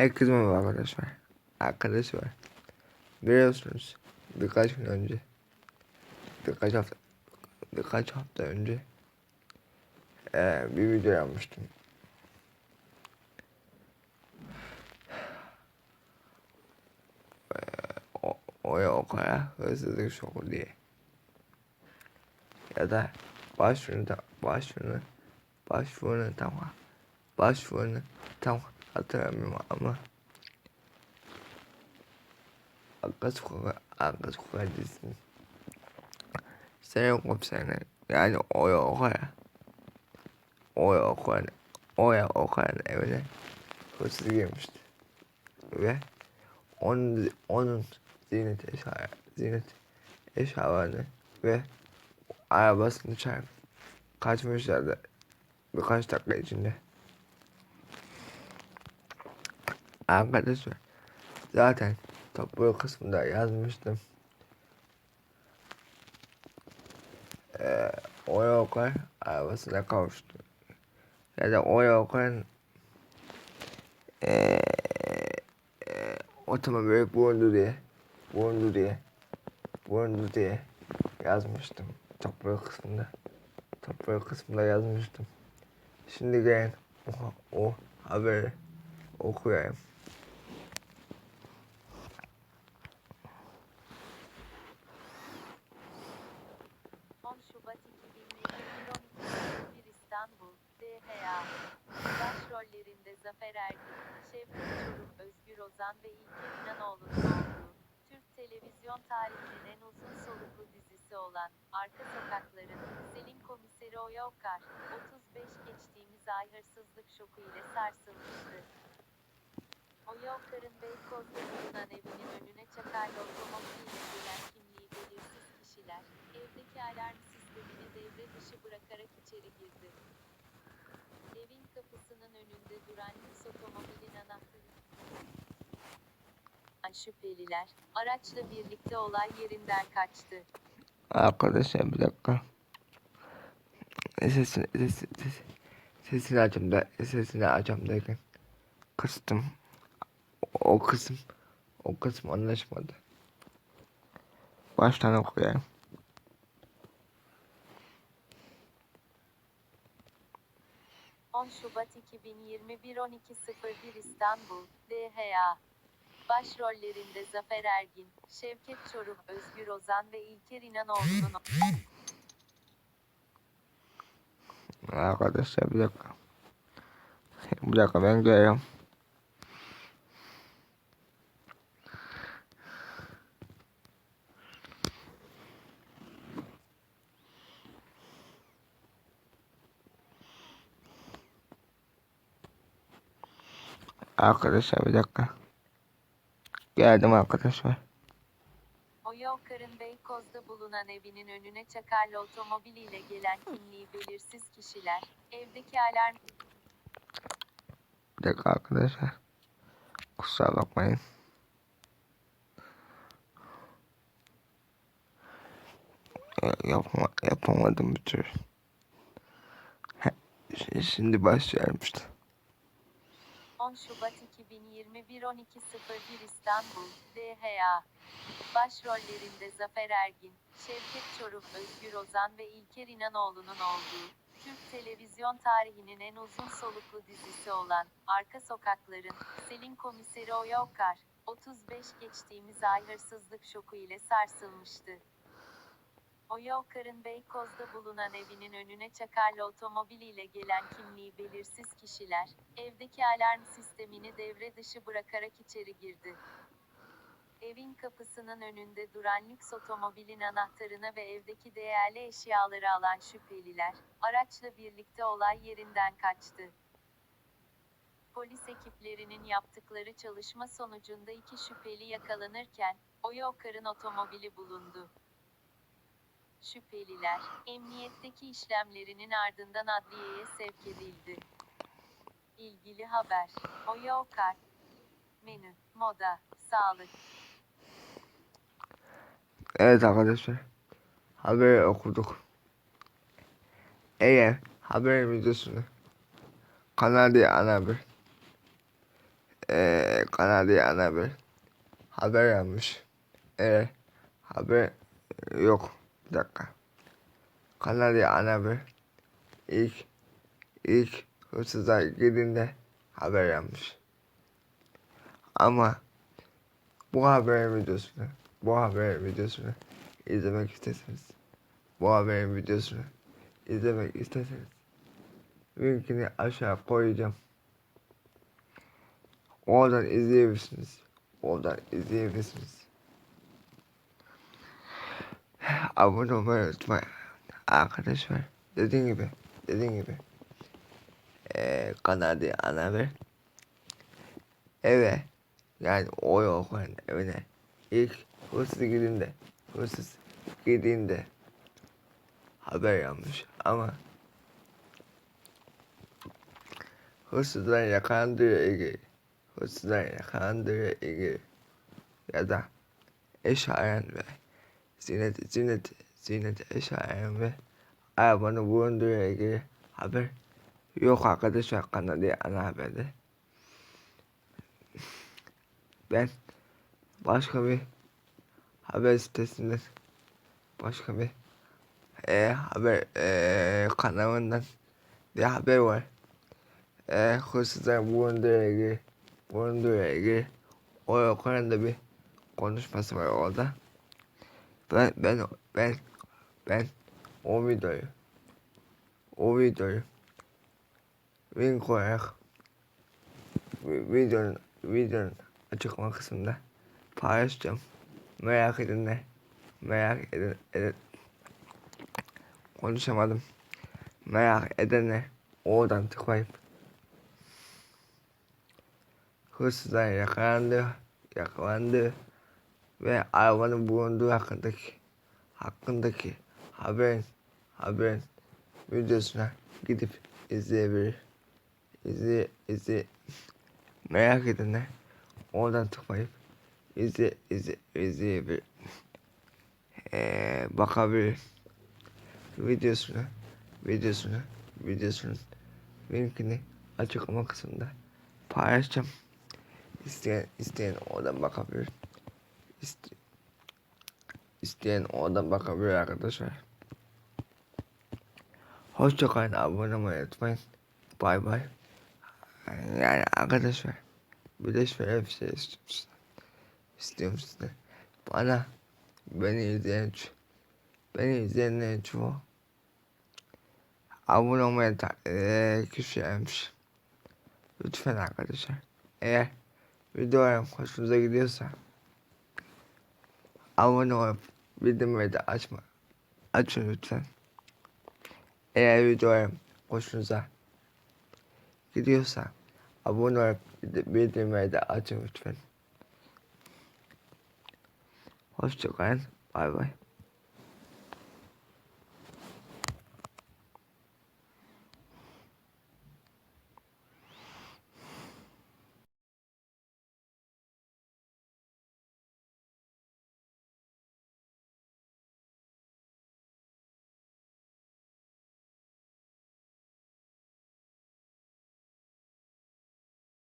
Herkese merhaba arkadaşlar. Arkadaşlar. Biliyorsunuz birkaç gün önce birkaç hafta birkaç hafta önce eee, bir video yapmıştım. Eee, o, oya o kadar hırsızlık şoku diye. Ya da başvurunu da başvurunu başvurunu tam başvurunu tam hatırlamıyorum ama Arka sokak, arka sokak dizisinin Senin komiserine yani Oya Okaya Oya Okaya'nın Oya Okaya'nın evine hırsız girmişti. Ve onun, onun ziynet eşya, ziynet eşyalarını ve arabasını çarpıp kaçmışlardı birkaç dakika içinde. Arkadaşlar zaten topluluğu kısmında yazmıştım. Ee, Oya Okar arabasına kavuştu. Ya da Oya Okar'ın ee, ee, otomobil bulundu diye bulundu diye bulundu diye yazmıştım. Topluluğu kısmında. Topluluğu kısmında yazmıştım. Şimdi gelin o, o haberi okuyayım. 10 Şubat 2021 İstanbul, DHA. Başrollerinde Zafer Ergin, Şevket Çorum, Özgür Ozan ve İlker İnanoğlu'nun olduğu, Türk televizyon tarihinin en uzun soluklu dizisi olan Arka Sokakların, Selin Komiseri Oya Okar, 35 geçtiğimiz ay hırsızlık şoku ile sarsılmıştı. Oya Okar'ın Beykoz'da bulunan evinin önüne çakarlı otomobiliyle gelen kimliği belirsiz kişiler, evdeki alarm sistemini devre dışı bırakarak içeri girdi. Evin kapısının önünde duran lüks otomobilin anahtarı. Şüpheliler, araçla birlikte olay yerinden kaçtı. Arkadaşlar bir dakika. Sesini, sesini, sesini, sesini açayım da sesini açayım derken kıstım. O, kısım o kısım anlaşmadı. Baştan okuyayım. — 10 Şubat 2021 12.01 İstanbul, DHA. Başrollerinde Zafer Ergin, Şevket Çoruh, Özgür Ozan ve İlker İnanoğlu'nun Arkadaşlar bir dakika. Bir dakika ben geliyorum. Arkadaşlar bir dakika. Geldim arkadaşlar. Oya Okar'ın Beykoz'da bulunan evinin önüne çakarlı otomobiliyle gelen kimliği belirsiz kişiler, evdeki alarm Bir dakika arkadaşlar. Kusura bakmayın. Ya- Yapama, yapamadım bir türlü. Şimdi başlıyorum işte. 10 Şubat 2021 12.01 İstanbul, DHA. Başrollerinde Zafer Ergin, Şevket Çoruh, Özgür Ozan ve İlker İnanoğlu'nun olduğu, Türk televizyon tarihinin en uzun soluklu dizisi olan Arka Sokakların, Selin Komiseri Oya Okar, 35 geçtiğimiz ay hırsızlık şoku ile sarsılmıştı. Oya Okar'ın Beykoz'da bulunan evinin önüne çakarlı otomobiliyle gelen kimliği belirsiz kişiler, evdeki alarm sistemini devre dışı bırakarak içeri girdi. Evin kapısının önünde duran lüks otomobilin anahtarını ve evdeki değerli eşyaları alan şüpheliler, araçla birlikte olay yerinden kaçtı. Polis ekiplerinin yaptıkları çalışma sonucunda iki şüpheli yakalanırken, Oya Okar'ın otomobili bulundu. Şüpheliler, emniyetteki işlemlerinin ardından adliyeye sevk edildi. İlgili haber, Oya Okar. Menü, moda, sağlık. Evet arkadaşlar. Haberi okuduk. Eğer haber videosunu kanal diye ana haber Ee, Kanada ana haber. Haber yapmış. Evet. Haber yok. Bir dakika. Kanada ana haber. İlk ilk hırsızlar girdiğinde haber yapmış. Ama bu haberin videosunu, bu haberin videosunu izlemek isterseniz, bu haberin videosunu izlemek isterseniz linkini aşağı koyacağım. Oradan izleyebilirsiniz. Oradan izleyebilirsiniz. Abone olmayı unutmayın. Arkadaşlar dediğim gibi dediğim gibi. Eee kanadı ana haber eve yani o yokken evine. İlk hırsız girdiğinde hırsız girdiğinde haber yapmış ama hırsızlar yakalandığı ilgili hırsızlar yakalandığı ilgili ya da eşyaen ve zinet zinet zinet eşyaen ve arabanı bulunduğu ilgili haber yok arkadaşlar kanalı ana haberde ben başka bir haber sitesinden başka bir e, haber e, kanalından bir haber var. E, hırsızlar bulunduğu ilgili bulunduğu ilgili o konuda bir konuşması var orada. Ben ben ben ben o videoyu o videoyu link olarak vi- videonun videonun açıklama kısmında paylaşacağım. Merak edenler merak eden, eden konuşamadım. Merak edenler oradan tıklayıp hırsızlar yakalandı, yakalandı ve arabanın bulunduğu hakkındaki hakkındaki haberin haberin videosuna gidip izleyebilir. İzle, izle, merak edenler oradan tıklayıp izle, izle, izleyebilir. Ee, bakabilir. Videosunu, videosunu, videosunun linkini açıklama kısmında paylaşacağım. İsteyen, isteyen oradan bakabilir. İste, isteyen oradan bakabilir arkadaşlar. Hoşçakalın, abone olmayı unutmayın. Bay bay. Yani arkadaşlar bir de şöyle bir şey istiyorum. İstiyorum sizden. Bana beni izleyen beni izleyenlerin çoğu abone olmayı eee küçüğümüş. Lütfen arkadaşlar. Eğer videolarım hoşunuza gidiyorsa abone olup bildirimleri de açma. Açın lütfen. Eğer videolarım hoşunuza gidiyorsa abone olup bildirimleri de açın lütfen. Hoşçakalın. Bay bay.